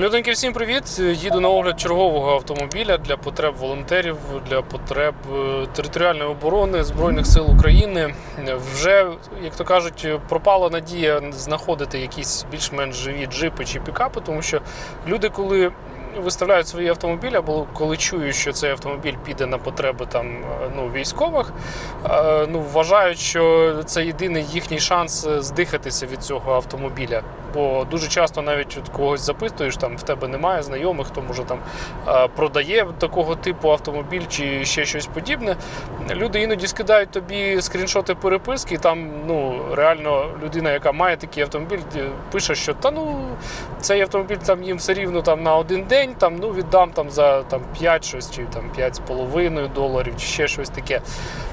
Людоньки, всім привіт! Їду на огляд чергового автомобіля для потреб волонтерів, для потреб е, територіальної оборони Збройних сил України. Вже, як то кажуть, пропала надія знаходити якісь більш-менш живі джипи чи пікапи, тому що люди, коли виставляють свої автомобілі, або коли чують, що цей автомобіль піде на потреби там е, ну, військових, е, ну, вважають, що це єдиний їхній шанс здихатися від цього автомобіля. Бо дуже часто навіть от когось запитуєш, там в тебе немає знайомих, хто може там продає такого типу автомобіль чи ще щось подібне. Люди іноді скидають тобі скріншоти переписки, і там ну реально людина, яка має такий автомобіль, пише, що та ну цей автомобіль там їм все рівно там на один день, там ну віддам там за там 5 щось чи там 5,5 доларів, чи ще щось таке.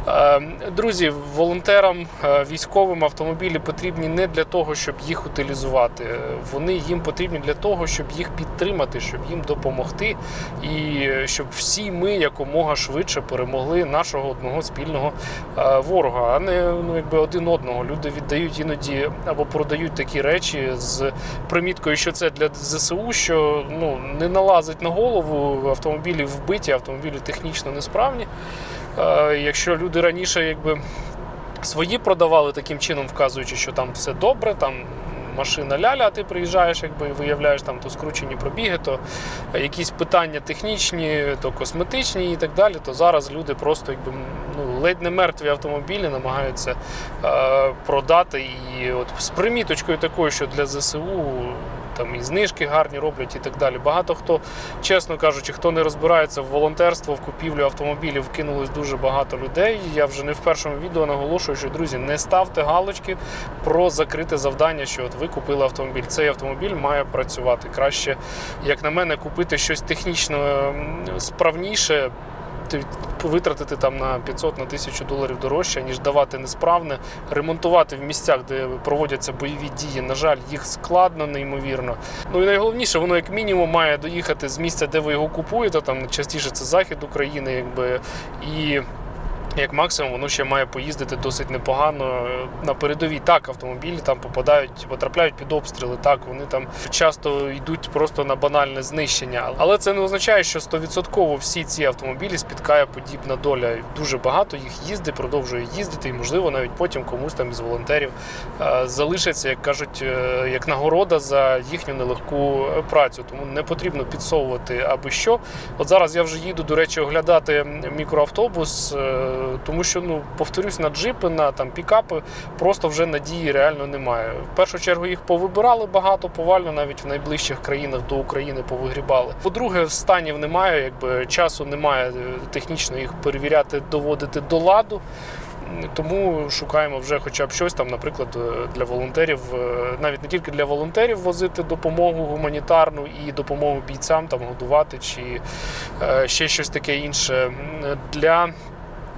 Е, Друзі, волонтерам, е, військовим автомобілі потрібні не для того, щоб їх утилізувати. Е, Вони їм потрібні для того, щоб їх підтримати, щоб їм допомогти, і е, щоб всі ми якомога швидше перемогли нашого одного спільного е, ворога, а не ну якби один одного. Люди віддають іноді або продають такі речі з приміткою, що це для ЗСУ, що ну не налазить на голову автомобілі вбиті, автомобілі технічно несправні. Е, Якщо люди раніше якби свої продавали таким чином, вказуючи, що там все добре, там машина ляля, а ти приїжджаєш, якби і виявляєш там то скручені пробіги, то якісь питання технічні, то косметичні і так далі, то зараз люди просто якби ну, ледь не мертві автомобілі намагаються е, продати. І от з приміточкою такою, що для ЗСУ там і знижки гарні роблять і так далі. Багато хто, чесно кажучи, хто не розбирається в волонтерство, в купівлю автомобілів, кинулось дуже багато людей. Я вже не в першому відео наголошую, що друзі, не ставте галочки про закрите завдання, що от ви купили автомобіль. Цей автомобіль має працювати. Краще, як на мене, купити щось технічно справніше. Ти- Витратити там на 500 на 1000 доларів дорожче, ніж давати несправне, ремонтувати в місцях, де проводяться бойові дії. На жаль, їх складно, неймовірно. Ну і найголовніше, воно як мінімум має доїхати з місця, де ви його купуєте. Там частіше це захід України, якби і. Як максимум, воно ще має поїздити досить непогано на передовій. Так, автомобілі там попадають, потрапляють під обстріли. Так, вони там часто йдуть просто на банальне знищення. Але це не означає, що 100% всі ці автомобілі спіткає подібна доля. Дуже багато їх їздить, продовжує їздити, і можливо навіть потім комусь там із волонтерів е, залишиться, як кажуть, е, як нагорода за їхню нелегку працю. Тому не потрібно підсовувати аби що. От зараз я вже їду, до речі, оглядати мікроавтобус, е, тому що ну повторюсь на джипи, на там пікапи просто вже надії реально немає. В першу чергу їх повибирали багато, повально навіть в найближчих країнах до України повигрібали. По-друге, станів немає, якби часу немає е, технічно їх перевіряти, доводити до ладу. Тому шукаємо вже хоча б щось там, наприклад, е, для волонтерів, е, навіть не тільки для волонтерів возити допомогу гуманітарну і допомогу бійцям там годувати чи ще щось таке інше. Для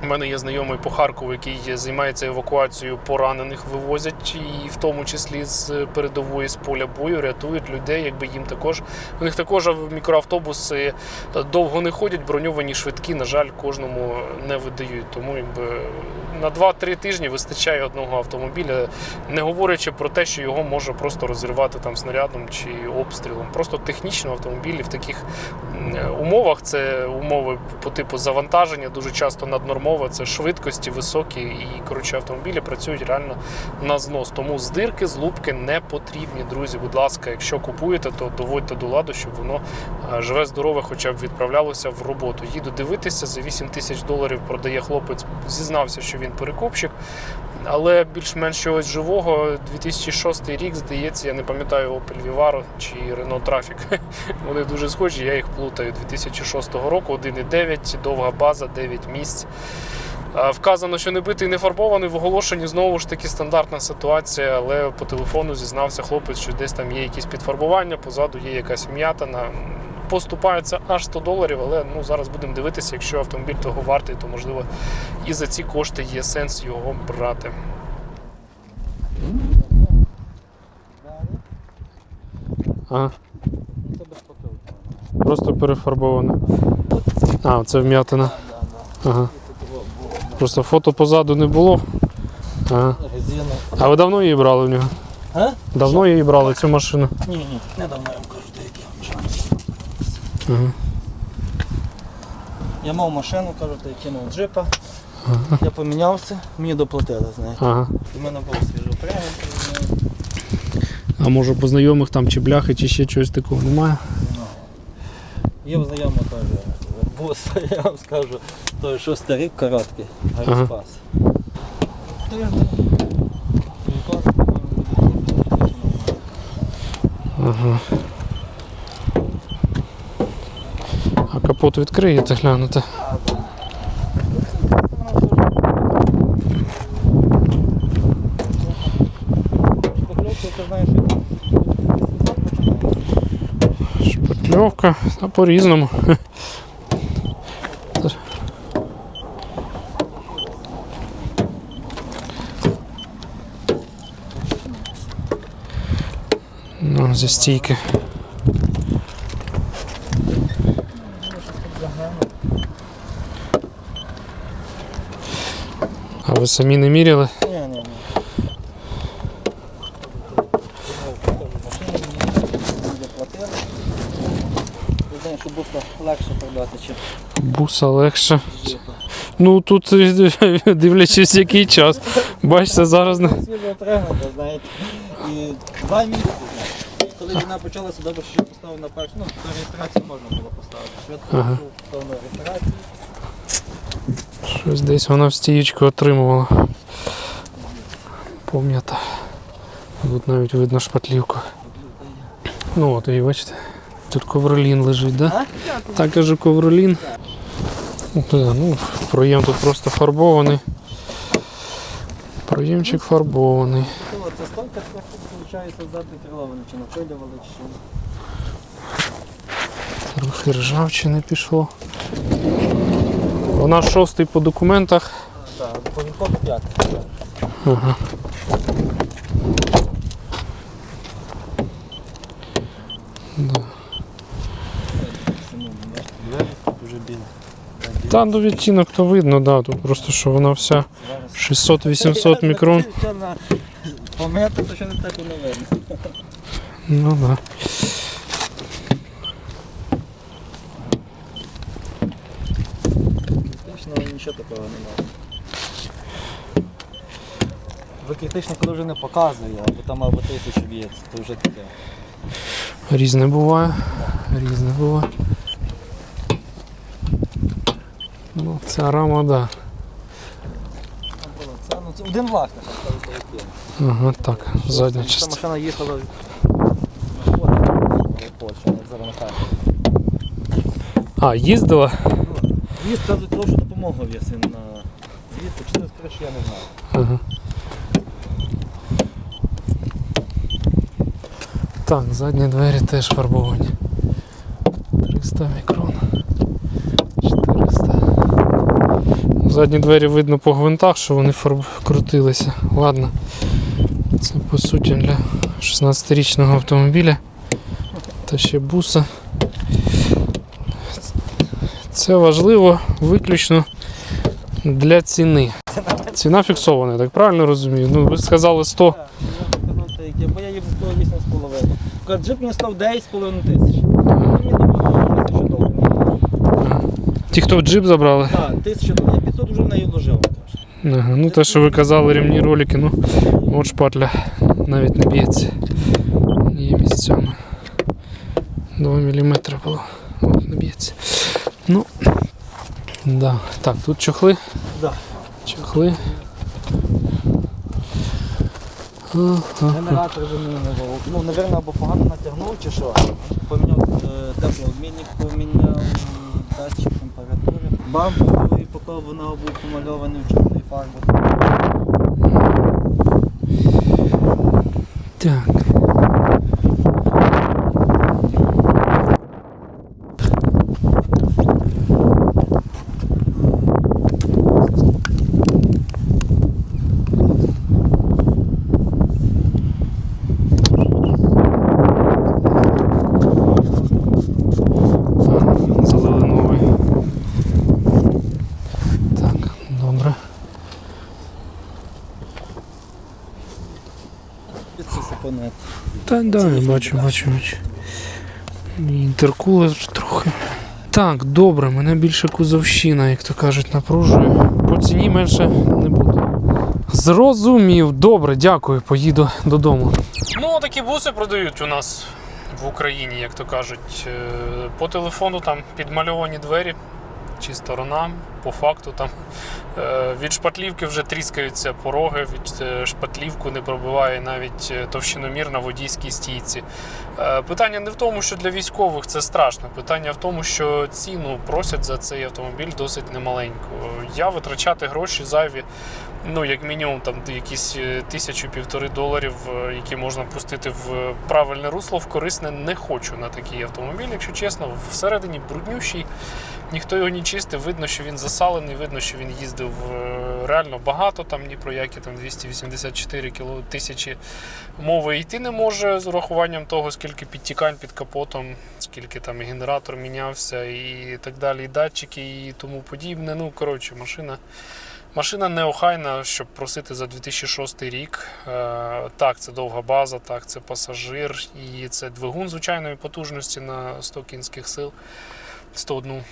у мене є знайомий по Харкову, який займається евакуацією поранених, вивозять і в тому числі з передової з поля бою, рятують людей, якби їм також. У них також мікроавтобуси довго не ходять, броньовані швидкі, на жаль, кожному не видають. Тому якби на 2-3 тижні вистачає одного автомобіля, не говорячи про те, що його може просто розірвати там снарядом чи обстрілом. Просто технічно автомобілі в таких умовах це умови по типу завантаження, дуже часто наднормове, це швидкості високі, і коротше автомобілі працюють реально на знос. Тому здирки, злупки не потрібні, друзі. Будь ласка, якщо купуєте, то доводьте до ладу, щоб воно е, живе здорове, хоча б відправлялося в роботу. Їду дивитися за 8 тисяч доларів. Продає хлопець. Зізнався, що він перекупщик. Але більш-менш чогось живого 2006 рік, здається, я не пам'ятаю Opel Vivaro чи Renault Trafic. Вони дуже схожі, я їх плутаю 2006 року, 1,9, довга база, 9 місць. Вказано, що не битий не фарбований в оголошенні знову ж таки стандартна ситуація, але по телефону зізнався хлопець, що десь там є якісь підфарбування, позаду є якась м'ятина. Поступаються аж 100 доларів, але ну зараз будемо дивитися, якщо автомобіль того вартий, то можливо і за ці кошти є сенс його брати. Потилки. Просто перефарбоване. А, це вм'ятина. Ага. Просто фото позаду не було. Ага. А ви давно її брали в нього? Давно її брали цю машину. Ні, ні, недавно я вам кажу, деякі машини. Ага. Я мав машину, кажу, то я кинув джипа. Я помінявся, мені доплатили, знаєте. Ага. У мене був свіжий прямо. А може по знайомих там чи бляхи, чи ще чогось такого немає? Є в знайомо теж бус, я вам скажу, той шостий рік короткий, Ага. По-моєму, буде Ага. А капот відкриєте глянути. Шпакльовка, ти знаєш, як 800 починається. Шпакльовка, а по-різному. Ну, зі стійки. А ви самі не міряли? Ні, ні, буса легше продати, чим Буса легше. Ну тут дивлячись який час. Бачите, зараз два місяці. Коли війна почалася, добре, що я поставив на першу. Ну, до реєстрації можна було поставити. Швидко Ага. поставив на реєстрацію. Щось десь вона в стіючку отримувала. Пам'ятаю. Тут навіть видно шпатлівку. Ну от і бачите. Тут ковролін лежить, да? Так кажу ковролін. Ну, проєм тут просто фарбований. Проємчик фарбований. То, Це трохи, виходить, задне крило вони чи напилювали, чи що. Трохи ржавчини пішло. Вона шостий по документах. Так, по вінкову п'ятий. Ага. Да. Самому, бачите, двері тут вже біле. Та ну відтінок то видно, да, тут просто що вона вся 600-800 мікрон. Помити, то ще не так і не видно. Ну да. Критично нічого такого немає. Ви критично, коли вже не показує, або там або тисячу б'ється, то вже таке. Різне буває. Різне буває. Ну, ця рама, да. Це, ну, це один власник. Ага, так, задня Ця частина. машина їхала не. А, їздила? Їй сказали, того, що допомогу в'яси на звідти, чи це скоріше, я не знаю. Ага. Так, задні двері теж фарбовані. 300 мікрон. 400. Задні двері видно по гвинтах, що вони фарб... крутилися. Ладно. Це по суті для 16-річного автомобіля. Та ще буса. Це важливо виключно для ціни. Ціна фіксована, так правильно розумію? Ну, ви сказали 100. Так, я сказав, та яке, бо я 8,5. Кажуть, джип мені став 9,5 тисяч. Мені допомогли тисячу доларів. Ті, хто в джип забрали. Так, тисячу доларів. Я 500 вже в неї вложив. Ага, ну те, що ви казали, рівні ролики, ну от шпатля навіть не б'ється. Є місцями. 2 мм було. От, не б'ється. Ну. Да. Так, тут чохли. Да. Чохли. Генератор замінював. Ну, напевно, або погано натягнув чи що. Поміняв е, теплообмінник, поміняв датчик температури. Бампер, поки вона був помальований в чорний фарбу. Так. А, Залили новий. Так, добре. Це по Та да, я бачу, бачу, бачу. Інтеркулер трохи. Так, добре, мене більше кузовщина, як то кажуть, напружує. По ціні менше не буде. Зрозумів, добре, дякую, поїду додому. Ну, такі буси продають у нас в Україні, як то кажуть. Е, По телефону там підмальовані двері чи сторона. По факту там е, від шпатлівки вже тріскаються пороги, від е, шпатлівку не пробиває навіть е, товщиномір на водійській стійці. Питання не в тому, що для військових це страшно. Питання в тому, що ціну просять за цей автомобіль досить немаленьку. Я витрачати гроші зайві, ну як мінімум, там якісь е, тисячу півтори доларів, які можна пустити в правильне русло, в корисне не хочу на такий автомобіль, якщо чесно, всередині бруднющий. Ніхто його не чистив, видно, що він засалений, видно, що він їздив е, реально багато, там ні про які там 284 тисячі мови йти не може з урахуванням того, скільки підтікань під капотом, скільки там генератор мінявся, і так далі, і датчики, і тому подібне. Ну, коротше, машина. Машина неохайна, щоб просити за 2006 рік. Е, Так, це довга база, так, це пасажир, і це двигун звичайної потужності на 100 кінських сил. 101,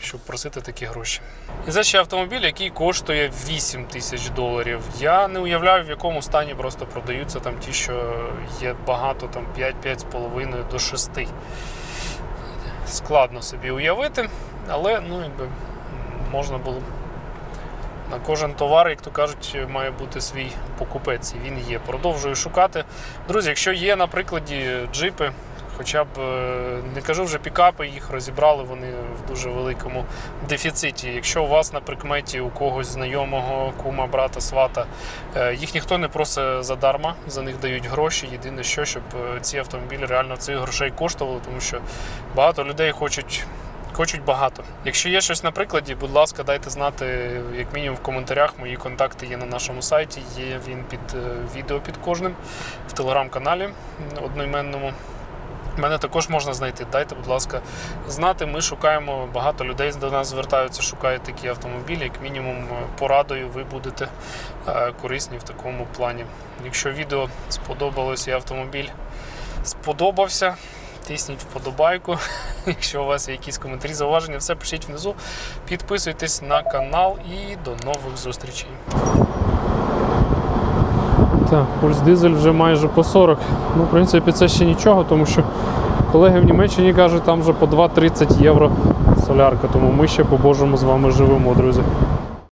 щоб просити такі гроші. І це ще автомобіль, який коштує 8 тисяч доларів. Я не уявляю, в якому стані просто продаються там ті, що є багато, там 5-5,5 до 6. Складно собі уявити, але ну, якби, можна було. На кожен товар, як то кажуть, має бути свій покупець, і він є. Продовжую шукати. Друзі, якщо є на прикладі джипи, хоча б е, не кажу вже пікапи, їх розібрали, вони в дуже великому дефіциті. Якщо у вас на прикметі у когось знайомого, кума, брата, свата, е, їх ніхто не просить задарма, за них дають гроші. Єдине, що щоб е, ці автомобілі реально цих грошей коштували, тому що багато людей хочуть. Хочуть багато. Якщо є щось на прикладі, будь ласка, дайте знати, як мінімум в коментарях. Мої контакти є на нашому сайті. Є він під відео під кожним в телеграм-каналі одноіменному. Мене також можна знайти. Дайте, будь ласка, знати. Ми шукаємо багато людей до нас звертаються, шукають такі автомобілі. Як мінімум, е, порадою ви будете е, корисні в такому плані. Якщо відео сподобалось і автомобіль сподобався, тисніть вподобайку. Якщо у вас є якісь коментарі, зауваження, все пишіть внизу. Підписуйтесь на канал і до нових зустрічей. Так, пульс дизель вже майже по 40. Ну, в принципі, це ще нічого, тому що колеги в Німеччині кажуть, там вже по 2-30 євро солярка, тому ми ще по-божому з вами живемо, друзі.